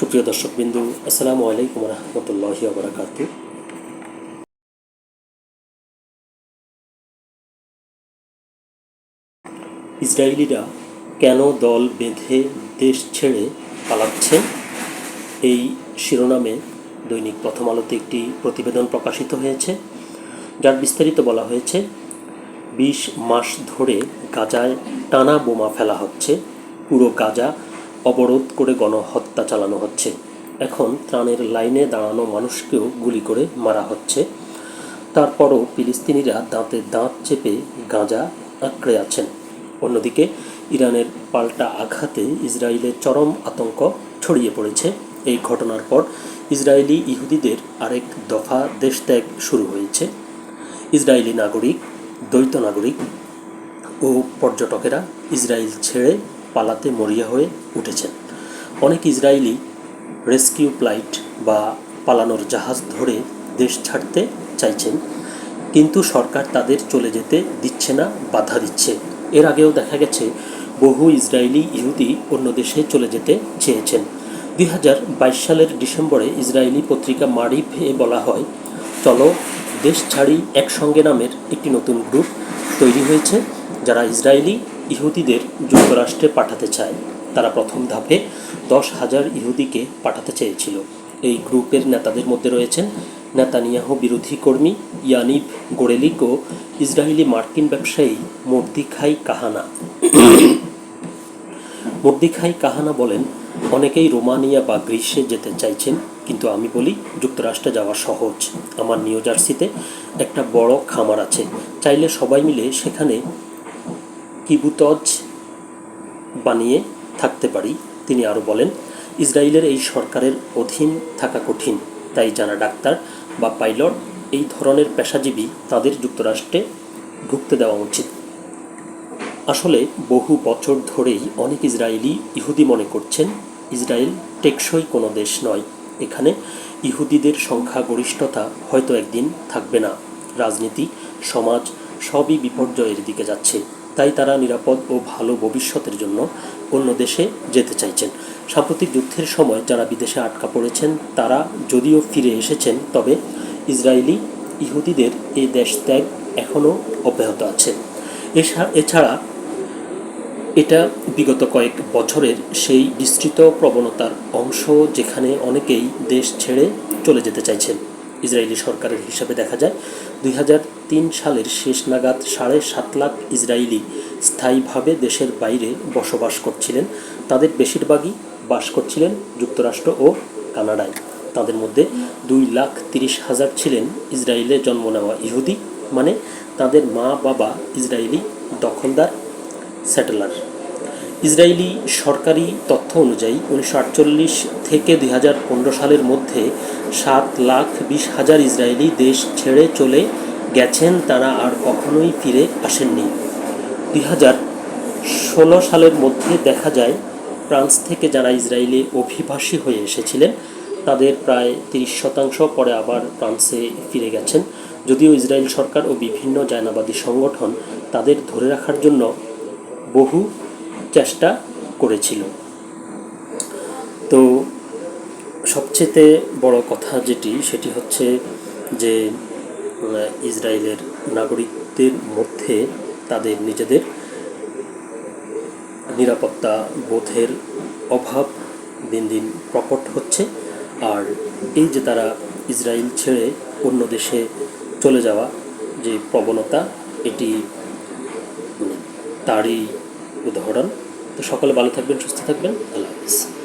সুপ্রিয় দর্শক বিন্দু আসসালামু আলাইকুম রহমতুল্লাহি বারাকাত ইসরায়েলিরা কেন দল বেঁধে দেশ ছেড়ে পালাচ্ছে? এই শিরোনামে দৈনিক প্রথম আলোতে একটি প্রতিবেদন প্রকাশিত হয়েছে, যার বিস্তারিত বলা হয়েছে, বিশ মাস ধরে গাজায় টানা বোমা ফেলা হচ্ছে, পুরো গাজা অবরোধ করে গণহত্যা চালানো হচ্ছে। এখন ত্রাণের লাইনে দাঁড়ানো মানুষকেও গুলি করে মারা হচ্ছে। তারপরও ফিলিস্তিনিরা দাঁতে দাঁত চেপে গাঁজা আঁকড়ে আছেন। অন্যদিকে ইরানের পাল্টা আঘাতে ইসরায়েলের চরম আতঙ্ক ছড়িয়ে পড়েছে। এই ঘটনার পর ইসরায়েলি ইহুদিদের আরেক দফা দেশত্যাগ শুরু হয়েছে। ইসরায়েলি নাগরিক, দ্বৈত নাগরিক ও পর্যটকেরা ইসরায়েল ছেড়ে পালাতে মরিয়া হয়ে উঠেছেন। অনেক ইসরায়েলি রেস্কিউ ফ্লাইট বা পালানোর জাহাজ ধরে দেশ ছাড়তে চাইছেন, কিন্তু সরকার তাদের চলে যেতে দিচ্ছে না, বাধা দিচ্ছে। এর আগেও দেখা গেছে, বহু ইসরায়েলি ইহুদি অন্য দেশে চলে যেতে চেয়েছেন। দুই হাজার বাইশ সালের ডিসেম্বরে ইসরায়েলি পত্রিকা মারিফে বলা হয়, চলো দেশ ছাড়ি একসঙ্গে নামের একটি নতুন গ্রুপ তৈরি হয়েছে, যারা ইসরায়েলি ইহুদিদের যুক্তরাষ্ট্রে পাঠাতে চায়। তারা প্রথম ধাপে দশ হাজার ইহুদিকে পাঠাতে চেয়েছিল। এই গ্রুপের নেতাদের মধ্যে রয়েছেন নেতানিয়াহ বিরোধী কর্মী ইয়ানিব গোরেলিক ও ইসরায়েলি মার্কিন ব্যবসায়ী মর্দিখাই কাহানা। মর্দিখাই কাহানা বলেন, অনেকেই রোমানিয়া বা গ্রীষ্মে যেতে চাইছেন, কিন্তু আমি বলি যুক্তরাষ্ট্রে যাওয়া সহজ। আমার নিউ জার্সিতে একটা বড় খামার আছে। চাইলে সবাই মিলে সেখানে কিবুতজ বানিয়ে থাকতে পারি, তিনি আরও বলেন। ইসরায়েলের এই সরকারের অধীন থাকা কঠিন, তাই যারা ডাক্তার বা পাইলট এই ধরনের পেশাজীবী, তাদের যুক্তরাষ্ট্রে ঢুকতে দেওয়া উচিত। আসলে বহু বছর ধরেই অনেক ইসরায়েলি ইহুদি মনে করছেন, ইসরায়েল টেকসই কোনো দেশ নয়। এখানে ইহুদিদের সংখ্যাগরিষ্ঠতা হয়তো একদিন থাকবে না। রাজনীতি, সমাজ সবই বিপর্যয়ের দিকে যাচ্ছে। তাই তারা নিরাপদ ও ভালো ভবিষ্যতের জন্য অন্য দেশে যেতে চাইছেন। সাম্প্রতিক যুদ্ধের সময় যারা বিদেশে আটকা পড়েছেন, তারা যদিও ফিরে এসেছেন, তবে ইসরায়েলি ইহুদিদের এই দেশ ত্যাগ এখনও অব্যাহত আছে। এছাড়া এটা বিগত কয়েক বছরের সেই বিস্তৃত প্রবণতার অংশ যেখানে অনেকেই দেশ ছেড়ে চলে যেতে চাইছেন। ইসরায়েলি সরকারের হিসাবে দেখা যায় দুই সালের শেষ নাগাদ সাড়ে সাত লাখ ইসরায়েলি স্থায়ীভাবে দেশের বাইরে বসবাস করছিলেন। তাদের বেশিরভাগই বাস করছিলেন যুক্তরাষ্ট্র ও কানাডায়। তাদের মধ্যে দুই লাখ তিরিশ হাজার ছিলেন ইসরায়েলে জন্ম নেওয়া ইহুদি মানে তাদের মা বাবা ইসরায়েলি দখলদার স্যাটেলার ইসরায়েলি সরকারি তথ্য অনুযায়ী উনিশশো আটচল্লিশ থেকে দুই হাজার পনেরো সালের মধ্যে সাত লাখ বিশ হাজার ইসরায়েলি দেশ ছেড়ে চলে গেছেন, তারা আর কখনোই ফিরে আসেননি। দুই ষোলো সালের মধ্যে দেখা যায়, ফ্রান্স থেকে যারা ইসরায়েলে অভিবাসী হয়ে এসেছিলেন, তাদের প্রায় তিরিশ শতাংশ পরে আবার ফ্রান্সে ফিরে গেছেন। যদিও ইসরায়েল সরকার ও বিভিন্ন জায়নাবাদী সংগঠন তাদের ধরে রাখার জন্য বহু চেষ্টা করেছিল তো সবচেয়ে বড় কথা যেটি, সেটি হচ্ছে যে ইসরায়েলের নাগরিকদের মধ্যে তাদের নিজেদের নিরাপত্তা বোধের অভাব দিন দিন প্রকট হচ্ছে। আর এই যে তারা ইসরায়েল ছেড়ে অন্য দেশে চলে যাওয়া যে প্রবণতা, এটি তারই উদাহরণ। তো সকলে ভালো থাকবেন, সুস্থ থাকবেন। আল্লাহ হাফিজ।